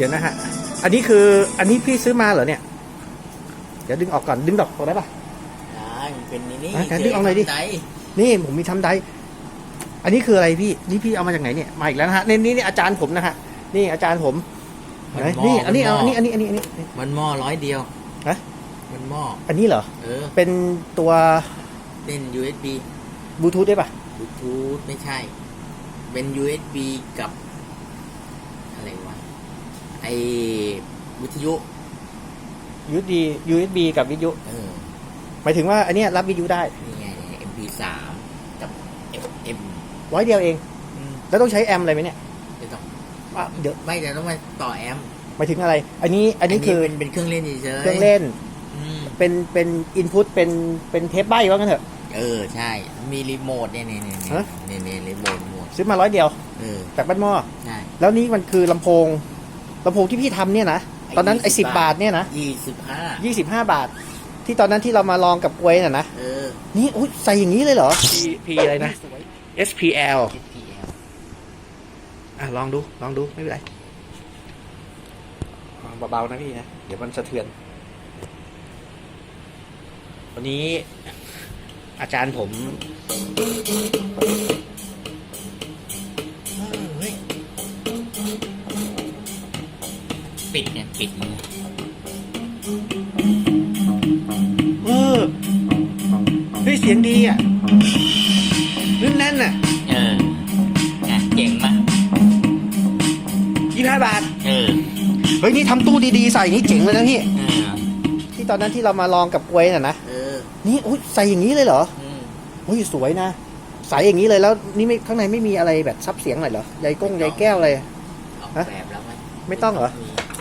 ดี๋ยวนะฮะ อันนี้คืออันนี้พี่ซื้อมาเหรอเนี่ย เดี๋ยวดึงออกก่อนดึงดอกออกได้ปะ ได้มันเป็นนี่นี่อะงั้นดึงเอาหน่อยดิ ใจนี่ผมมีทำไดอันนี้คืออะไรพี่นี่พี่เอามาจากไหนเนี่ยมาอีกแล้วนะฮะนี่นี่นี่อาจารย์ผมนะฮะนี่อาจารย์ผมมันไหนหม้นี่อันนี้มัเอาหอันม้นี้อันนี้อันนี้อันนี้ มันหม้อร้อยเดียวฮะ มันหม้ออันนี้เหรอเออเป็นตัวเล่น USB บลูทูธได้ปะบลูทูธไม่ใช่ เป็น USB กับ อะไรวะ ไอวิทยุ USB USB กับวิทยุ เออ หมายถึงว่าอันเนี้ยรับวิทยุได้นี่ไง MP3 กับ FM ร้อยเดียวเองอืมแล้วต้องใช้แอมอะไรไหมเนี่ยไม่ต้องอะเดี๋ยวไม่แต่ต้องมาต่อแอมป์หมายถึงอะไร อันนี้อันนี้คือเป็นเป็นเครื่องเล่นเฉยๆเครื่องเล่น อืมเป็นเป็นอินพุตเป็นเป็นเทปใบว่างั้นเถอะ เออ ใช่ มีรีโมทเนี่ยเนี่ยเนี่ยฮะ เนี่ยเนี่ยรีโมทรีโมทซื้อมาร้อยเดียวเออจากบ้านหม้อ ใช่แล้วนี่มันคือลำโพง ลำโพงที่พี่ทำเนี่ยนะ ตอนนั้นไอ้สิบบาทเนี่ยนะยี่สิบห้ายี่สิบห้าบาท ที่ตอนนั้นที่เรามาลองกับกล้วยน่ะนะ เออ นี่อุ้ยใส่อย่างนี้เลยเหรอ P P อะไรนะ SPL SPL อะลองดูลองดูไม่เป็นไรลองเบาๆนะพี่นะ เดี๋ยวมันสะเทือน วันนี้อาจารย์ผม ปิดเนี่ย ปิดมือเออเฮ้ยเสียงดีอะลื่นแน่นอะ เอออะเจ๋งมากยี่ห้าบาท เออเฮ้ยนี่ทำตู้ดีๆใส่อย่างนี้เจ๋งเลยนะพี่ เออที่ตอนนั้นที่เรามาลองกับกล้วยน่ะนะ เออนี่อุ้ยใส่อย่างนี้เลยเหรออืมอุ้ยสวยนะ ใส่อย่างนี้เลยแล้วนี่ไม่ข้างในไม่มีอะไรแบบซับเสียงหน่อยเหรอใยก้งใยแก้วอะไร ออกฮะแบบแล้วไหมไม่ต้องเหรอ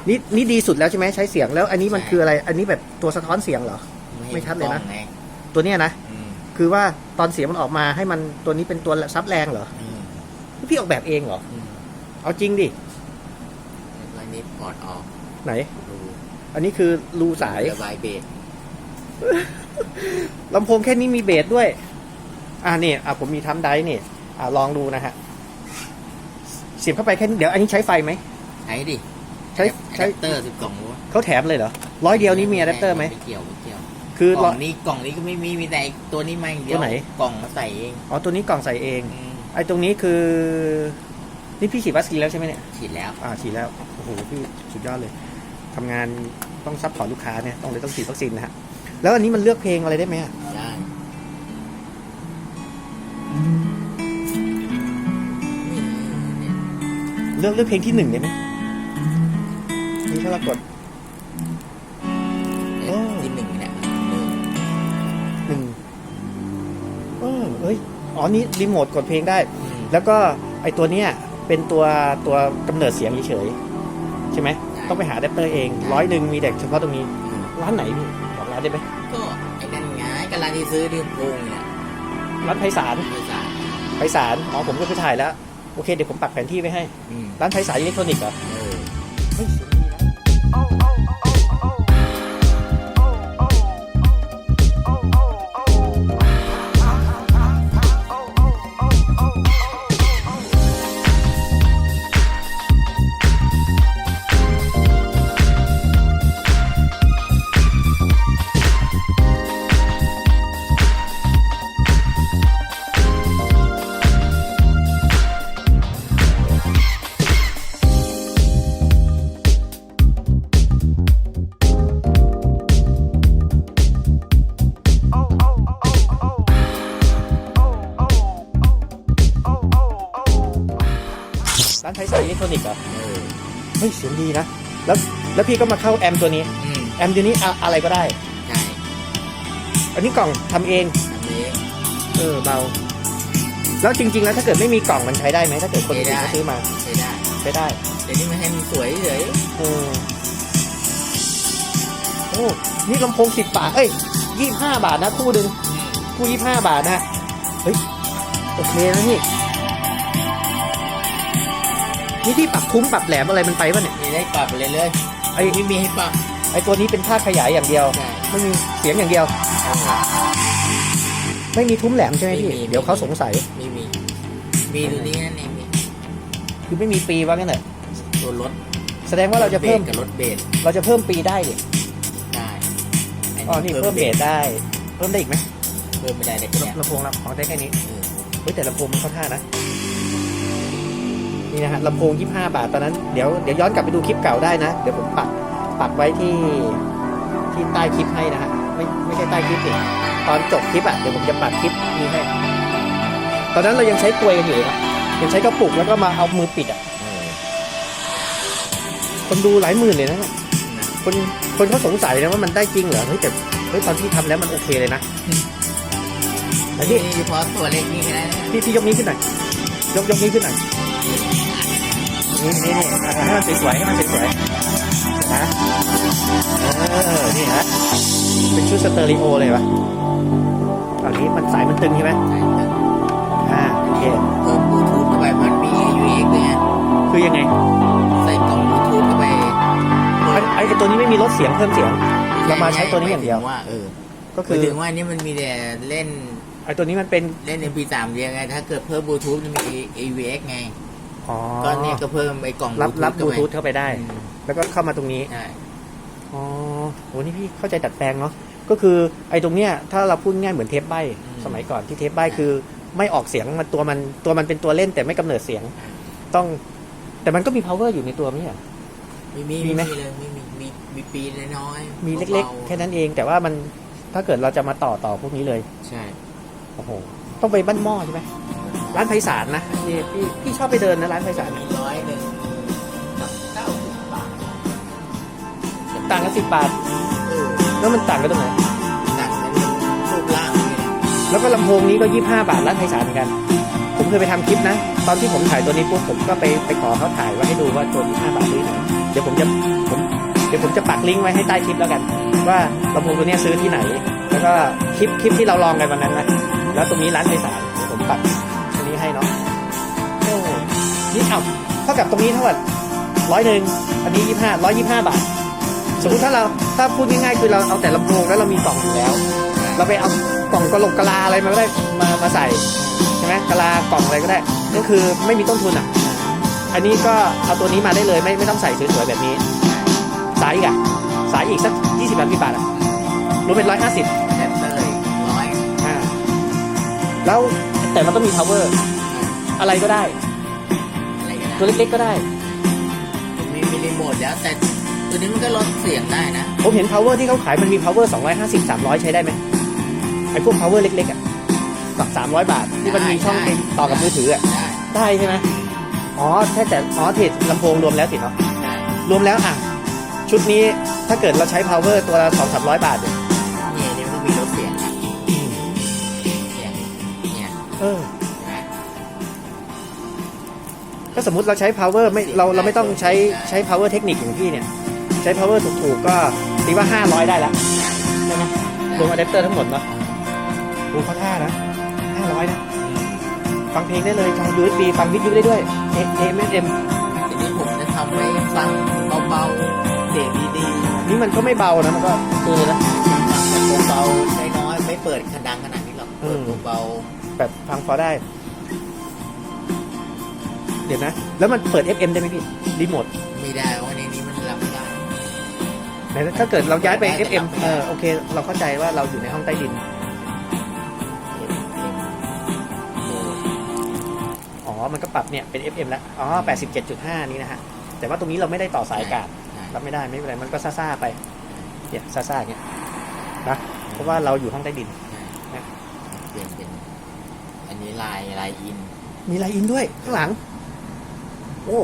นี่นี่ดีสุดแล้วใช่ไหมใช้เสียงแล้ว อันนี้มันคืออะไร อันนี้แบบตัวสะท้อนเสียงเหรอ ไม่ชัดเลยนะกองไงตัวเนี้ยนะอืมคือว่าตอนเสียงมันออกมาให้มันตัวนี้เป็นตัวซับแรงเหรออืมพี่ออกแบบเองเหรออืมเอาจริงดิแล้วก็นี้พอร์ตออกไหนดูอันนี้คือรูสายระบายเบสลำโพงแค่นี้มีเบสด้วย อ่านี่อะผมมีทำไดร์นี่อ่าลองดูนะฮะเสียบเข้าไปแค่นี้เดี๋ยวอันนี้ใช้ไฟไหม ใช้ดิใช้ใช้อะแดปเตอร์สิบกล่องวะเขาแถมเลยเหรอร้อยเดียวนี้มีอะแดปเตอร์ไหมไม่เกี่ยวไม่เกี่ยวคือกล่ร้ออยงนี้กล่องนี้ก็ไม่มีมีแต่ตัวนี้มาอย่างเดียวตัวไหน กล่องมาใส่เองอ๋อตัวนี้กล่องใส่เอง อืมไอ้ตรงนี้คือ นี่พี่ฉีดวัคซีนแล้วใช่ไหมเนี่ย ฉีดแล้ว อ่าฉีดแล้ว โอ้โห พี่สุดยอดเลยทำงานต้องซัพพอร์ตลูกค้าเนี่ย ต้องเลยต้องฉีดวัคซีนนะฮะ แล้วอันนี้มันเลือกเพลงอะไรได้ไหมอะได้ เลือกเลือกเพลงที่หนึ่งได้ไหม นี่ถ้าเรากดเอ๊ะโอ้ที่หนึ่งเนี่ยหนึ่งเออเอ้ยอ๋อนี่รีโมทกดเพลงได้อืมแล้วก็ไอตัวเนี้ยเป็นตัวตัวกำเนิดเสียงเฉยๆใช่ไหมต้องไปหาอะแดปเตอร์เองร้อยหนึ่งมีเด็กเฉพาะตรงนี้อืมร้านไหนพี่บอกร้านได้ไหมก็ไอ้นั่นไงกำลังที่ซื้อที่โพงเนี่ยร้านไพศาลบริษัทไพศาลอ๋อผมก็ไปถ่ายแล้ว โอเคเดี๋ยวผมปักแผนที่ไว้ให้อืมร้านไพศาลอิเล็กทรอนิกส์เหรอ เฮ้ยเสียงดีนะ แล้วแล้วพี่ก็มาเข้าแอมตัวนี้ อืมแอมตัวนี้อะอะไรก็ได้ ใช่อันนี้กล่องทำเอง ทำเอง เออเบา แล้วจริง ๆ แล้วถ้าเกิดไม่มีกล่องมันใช้ได้ไหมถ้าเกิดคนอื่นเขาซื้อมาใช้ได้ใช้ได้แต่นี่มันให้มันสวยเฉยเออโอ้นี่ลำโพงสิบบาท เอ้ยยี่ห้าบาทนะ คู่หนึ่งอืมคู่ยี่ห้าบาทนะ เฮ้ย โอเคนะนี่ นี่ที่ปรับทุ้มปรับแหลมอะไรมันไปป่ะเนี่ย มีได้ปรับไปเรื่อยไอ้ๆไม่มีให้ปรับไอ้ตัวนี้เป็นค่าขยายอย่างเดียวใช่ไม่มีเสียงอย่างเดียว ไม่มีทุ้มแหลมใช่ไหมพี่ไม่มีเดี๋ยวเขาสงสัยไม่มีมีตัวนี้นั่นเองมีคือไม่มีฟรีว่างั้นเหรอตัวรถแสดงว่าเราจะเพิ่มกับรถเบสเราจะเพิ่มปีได้ดิได้อ๋อนี่เพิ่มเบสได้ เพิ่มได้อีกไหมเพิ่มไม่ได้เลยเนี่ยลำโพงเราของได้แค่นี้เออเฮ้ยแต่ลำโพงมันเข้าท่านะ นี่นะฮะลำโพง 25 บาท ตอนนั้นเดี๋ยวเดี๋ยวย้อนกลับไปดูคลิปเก่าได้นะ เดี๋ยวผมปักปักไว้ที่ที่ใต้คลิปให้นะฮะไม่ไม่ใช่ใต้คลิปสิตอนจบคลิปอะเดี๋ยวผมจะปักคลิปนี้ให้ ตอนนั้นเรายังใช้กลวยกันอยู่เลยนะยังใช้กระปุกแล้วก็มาเอามือปิดอะเออคนดูหลายหมื่นเลยนะเนี่ยนะ คนคนเขาสงสัยนะว่ามันได้จริงเหรอเฮ้ยแต่เฮ้ยตอนที่ทำแล้วมันโอเคเลยนะแล้วนี่นี่เฉพาะตัวเล็กนี่แค่นั้นนะพี่พี่ยกนี้ขึ้นหน่อยยกยกนี้ขึ้นหน่อย นี่นี่นี่อะให้มันสวยๆให้มันสวยๆนะเออนี่ฮะเป็นชุดสเตอริโอเลยปะตอนนี้มันสายมันตึงใช่ไหมอ่าโอเคเพิ่มบลูทูธเข้าไปมันมี AUX ด้วยไงคือยังไงใส่กล่องบลูทูธเข้าไปไอ้ไอ้ตัวนี้ไม่มีลดเสียงเพิ่มเสียงเรามาใช้ตัวนี้อย่างเดียวหมถึว่าเออก็คืคืออถึงว่านี่มันมีแต่เล่นไอ้ตัวนี้มันเป็นเล่น MP3 เดียวไงถ้าเกิดเพิ่มบลูทูธมันมี AVX ไง อ๋อก็เนี่ยก็เพิ่มไอ้กล่องรับรับบลูลูทูธธเข้าไปได้อืมแล้วก็เข้ามาตรงนี้ใช่อ๋อโหนี่พี่เข้าใจดัดแปลงเนาะ ก็คือไอ้ตรงเนี้ยถ้าเราพูดง่ายเหมือนเทปใบสมัยก่อนที่เทปใบคือไม่ออกเสียงมันตัวมันตัวมันเป็นตัวเล่นแต่ไม่กำเนิดเสียง ต้อง แต่มันก็มี power อยู่ในตัวไม่ใช่เหรอมีมีมีไหมมีเลยมีมีมีมีปีน้อยๆมีเล็กบาๆๆแค่นั้นเองแต่ว่ามันถ้าเกิดเราจะมาต่อต่อพวกนี้เลย ใช่ โอ้โห ต้องไปบ้านหม้อใช่ไหม ร้านไพศาลนะพี่พี่พี่ชอบไปเดินนะร้านไพศาลมีร้อยหนึ่งกับเก้าสิบบาทต่างกันสิบบาทเออแล้วมันต่างกันตรงไหนต่างกันรูปร่างนี่แหละแล้วก็ลำโพงนี้ก็ยี่ห้าบาทร้านไพศาลเหมือนกัน ผมเคยไปทำคลิปนะ ตอนที่ผมถ่ายตัวนี้ปุ๊บผมก็ไปไปขอเขาถ่ายไว้ให้ดูว่าตัวยี่ห้าบาทซื้อไหนเดี๋ยวผมจะผมเดี๋ยวผมจะปักลิงก์ไว้ให้ใต้คลิปแล้วกัน ว่าลำโพงตัวเนี้ยซื้อที่ไหน แล้วก็คลิปคลิปที่เราลองกันวันนั้นนะแล้วตรงนี้ร้านไพศาลเดี๋ยวผมปัก นี่เอ้าเท่ากับตรงนี้เท่ากับร้อยหนึ่งอันนี้ยี่ห้าร้อยยี่ห้าบาท สมมติถ้าเราถ้าพูดง่ายๆคือเราเอาแต่ลำโพงแล้วเรามีกล่องอยู่แล้ว เราไปเอากล่องกระโหลกกะลาอะไรมาก็ได้มามาใส่ใช่ไหมกะลากล่องอะไรก็ได้ก็คือไม่มีต้นทุนอะ อันนี้ก็เอาตัวนี้มาได้เลยไม่ไม่ต้องใส่สวยๆแบบนี้ สายอีกอะสายอีกสักยี่สิบกี่บาทอะรวมเป็นร้อยห้าสิบแรปเตอร์อีกร้อยอ่าแล้วแต่มันต้องมี power อะไรก็ได้อะไรกันนะ ตัวเล็กๆก็ได้ มีมีรีโมทแล้วแต่ตัวนี้มันก็ลดเสียงได้นะ ผมเห็น power ที่เขาขายมันมี power 250 300 ใช้ได้ไหมไอ้พวก power เล็กๆอะสัก300 บาท ที่มันมีช่องได้ ต่อกับมือถืออะได้ได้ใช่ไหมอ๋อแค่แต่อ๋อเทรดลำโพงรวมแล้วสิเนาะได้รวมแล้วอะ ชุดนี้ถ้าเกิดเราใช้ power ตัวละ2 3 0 0 บาทเนี่ยเนี่ยนี่มันก็มีลดเสียงนะเนี่ยเนี่ย เออ เห็นไหมก็สมมติเราใช้ power ไม่เราเราไม่ต้องใช้ใช้ power เทคนิคอย่างพี่เนี่ย ใช้ power ถูกๆก็ตีว่า 500 ได้แล้วใช่ไหมรวมอะแดปเตอร์ทั้งหมดเนาะโอ้เขาท่านะ 500 นะ ฟังเพลงได้เลยทาง USB ฟังวิทยุได้ด้วย AM ทีนี้ผมจะทำไว้ฟังเบาๆเสียงดีๆนี่มันก็ไม่เบานะมันก็คือเลยนะแบบเบาๆน้อยๆไม่เปิดขดังขนาดนี้หรอกอืเปิดมเบาแบบฟังพอได้ เดี๋ยวนะ แล้วมันเปิด FM ได้ไหมพี่รีโมทๆไม่ได้เพราะในนี้มันรับไม่ได้ไหนถ้าเกิดเราย้ายไปได้แต่ FM รับไม่ได้เออโอเค เราเข้าใจว่าเราอยู่ในห้องใต้ดิน อ๋อ มันก็ปรับเนี่ยเป็น FM แล้ว อ๋อ 87.5 นี้นะฮะ แต่ว่าตรงนี้เราไม่ได้ต่อสายอากาศ รับไม่ได้ไม่เป็นไร มันก็ซ่าๆไป เนี่ยซ่าๆอย่างเงี้ยนะ เพราะว่าเราอยู่ห้องใต้ดินใช่เปลี่ยนเป็น อันนี้ลายลายอิน มีไลน์อินด้วยข้างหลัง โอ้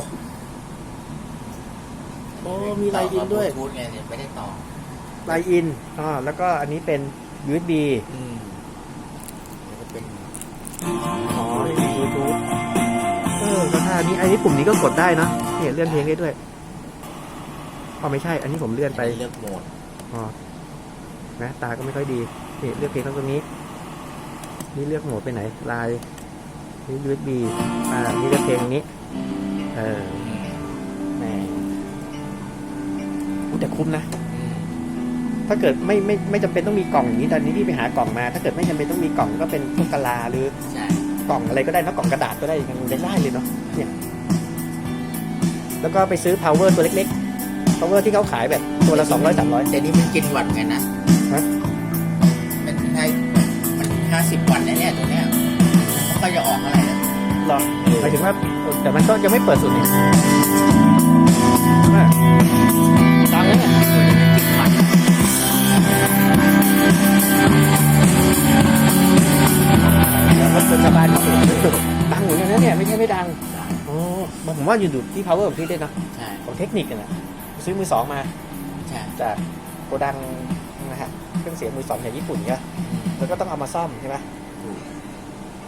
โอ้มีไลน์อินด้วยพูดไงเนี่ยไม่ได้ต่อไลน์อินอ่าแล้วก็อันนี้เป็น USB อืมแล้วก็เป็นอ๋อนี่มีบลูทูธเออก็ท่านี้อันนี้ปุ่มนี้ก็กดได้เนอะเนี่ยเลื่อนเพลงได้ด้วยอ๋อไม่ใช่ อันนี้ผมเลื่อนไป เลือกโหมดอ๋อนะตาก็ไม่ค่อยดีนี่เลือกเพลงตรงนี้ นี่เลือกโหมดไปไหนลายนี่ USB อ่า นี่เลือกเพลงตรงนี้ เออแหมอุ๊ยแต่คุ้มนะอืมถ้าเกิดไม่ไม่ไม่จำเป็นต้องมีกล่องอย่างนี้ตอนนี้พี่ไปหากล่องมา ถ้าเกิดไม่จำเป็นต้องมีกล่องก็เป็นพวกกะลาหรือ ใช่ กล่องอะไรก็ได้นะกล่องกระดาษก็ได้ยังได้เลยเนาะเนี่ย แล้วก็ไปซื้อ power ตัวเล็กๆ power ที่เขาขายแบบตัวละ200 300แต่นี่มันกินวัตต์ไงนะฮะ มันให้มันห้าสิบวัตต์นะเนี่ยตัวเนี้ยมันก็จะออกอะไรนะ หรอหมายถึงว่าแต่มันก็ยังไม่เปิดสุดนี่อะดังแล้วเนี่ยตัวนี้มันกินวัตต์แล้วก็เป็นชาวบ้านที่สุดดังเหมือนกันนะเนี่ยไม่ใช่ไม่ดังอ๋อผมว่าอยู่ดูที่ power ของพี่ด้วยนะใช่ของเทคนิคกันนะซื้อมือสองมาใช่จากโกดังนะฮะเครื่องเสียงมือสองจากญี่ปุ่นเนี่ยอืมแล้วก็ต้องเอามาซ่อมใช่ไหม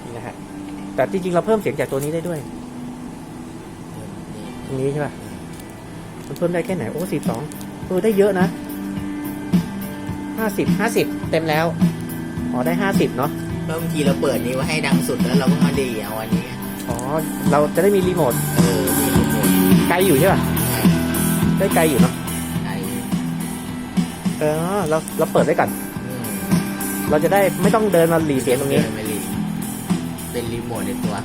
นี่นะฮะ แต่จริงๆเราเพิ่มเสียงจากตัวนี้ได้ด้วยตรงนี้ใช่ป่ะมันเพิ่มได้แค่ไหน โอ้สิบสองเออได้เยอะนะห้าสิบห้าสิบเต็มแล้วอ๋อได้ห้าสิบเนาะแล้วบางทีเราเปิดนี้ไว้ให้ดังสุดแล้วเราก็มาดีเอาอันนี้ อ๋อ เราจะได้มีรีโมทเออมีรีโมทไกลอยู่ใช่ป่ะใช่ได้ไกลอยู่เนาะใช่เออเราเราเปิดไว้ก่อนอืมเราจะได้ไม่ต้องเดินมาหลีเสียงตรงนี้ดิไม่รี เป็นรีโมทในตัว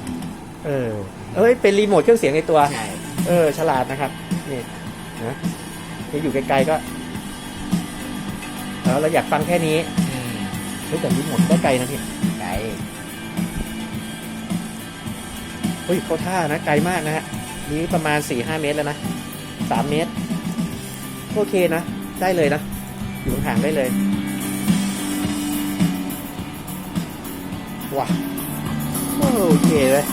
เออ เอ้ย เป็นรีโมทเครื่องเสียงในตัว ใช่ เออ ฉลาดนะครับ นี่นะนี่อยู่ไกลๆก็แล้วเราอยากฟังแค่นี้อืมเฮ้ยแต่รีโมทก็ไกลนะพี่ ไกลเฮ้ยเขาท่านะไกลมากนะฮะนี่ประมาณสี่ห้าเมตรแล้วนะสามเมตรก็โอเคนะ ได้เลยนะ อยู่ห่างๆได้เลยว้า โอเคเลย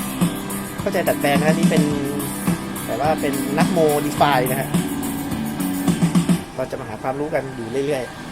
เข้าใจดัดแปลงนะนี่เป็นแต่ว่าเป็นนักโมดิฟายนะฮะเราจะมาหาความรู้กันอยู่เรื่อยๆ